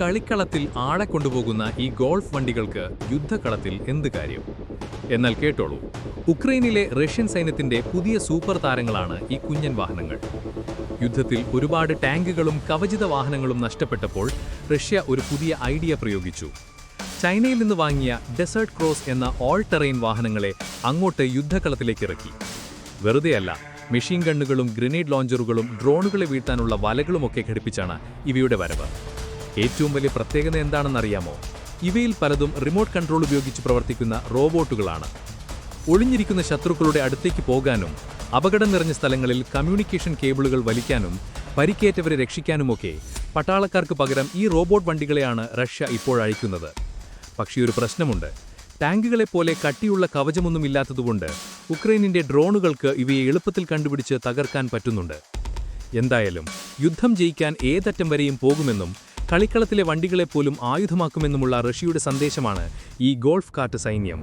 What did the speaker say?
കളിക്കളത്തിൽ ആളെ കൊണ്ടുപോകുന്ന ഈ ഗോൾഫ് വണ്ടികൾക്ക് യുദ്ധക്കളത്തിൽ എന്ത് കാര്യം? എന്നാൽ കേട്ടോളൂ ഉക്രൈനിലെ റഷ്യൻ സൈന്യത്തിന്റെ പുതിയ സൂപ്പർ താരങ്ങളാണ് ഈ കുഞ്ഞൻ വാഹനങ്ങൾ. യുദ്ധത്തിൽ ഒരുപാട് ടാങ്കുകളും കവചിത വാഹനങ്ങളും നഷ്ടപ്പെട്ടപ്പോൾ റഷ്യ ഒരു പുതിയ ഐഡിയ പ്രയോഗിച്ചു. ചൈനയിൽ നിന്ന് വാങ്ങിയ ഡെസേർട്ട് ക്രോസ് എന്ന ഓൾ ടെറൈൻ വാഹനങ്ങളെ അങ്ങോട്ട് യുദ്ധക്കളത്തിലേക്ക് ഇറക്കി. വെറുതെയല്ല മെഷീൻ ഗണ്ണുകളും ഗ്രനേഡ് ലോഞ്ചറുകളും ഡ്രോണുകളെ വീഴ്ത്താനുള്ള വലകളുമൊക്കെ ഘടിപ്പിച്ചാണ് ഇവയുടെ വരവ്. ഏറ്റവും വലിയ പ്രത്യേകത എന്താണെന്നറിയാമോ? ഇവയിൽ പലതും റിമോട്ട് കൺട്രോൾ ഉപയോഗിച്ച് പ്രവർത്തിക്കുന്ന റോബോട്ടുകളാണ്. ഒളിഞ്ഞിരിക്കുന്ന ശത്രുക്കളുടെ അടുത്തേക്ക് പോകാനും അപകടം നിറഞ്ഞ സ്ഥലങ്ങളിൽ കമ്മ്യൂണിക്കേഷൻ കേബിളുകൾ വലിക്കാനും പരിക്കേറ്റവരെ രക്ഷിക്കാനുമൊക്കെ പട്ടാളക്കാർക്ക് പകരം ഈ റോബോട്ട് വണ്ടികളെയാണ് റഷ്യ ഇപ്പോൾ അയക്കുന്നത്. പക്ഷേ ഒരു പ്രശ്നമുണ്ട്. ടാങ്കുകളെ പോലെ കട്ടിയുള്ള കവചമൊന്നുമില്ലാത്തതുകൊണ്ട് ഉക്രൈനിന്റെ ഡ്രോണുകൾക്ക് ഇവയെ എളുപ്പത്തിൽ കണ്ടുപിടിച്ച് തകർക്കാൻ പറ്റുന്നുണ്ട്. എന്തായാലും യുദ്ധം ജയിക്കാൻ ഏതറ്റം വരെയും പോകുമെന്നും കളിക്കളത്തിലെ വണ്ടികളെപ്പോലും ആയുധമാക്കുമെന്നുമുള്ള റഷ്യയുടെ സന്ദേശമാണ് ഈ ഗോൾഫ് കാറ്റ് സൈന്യം.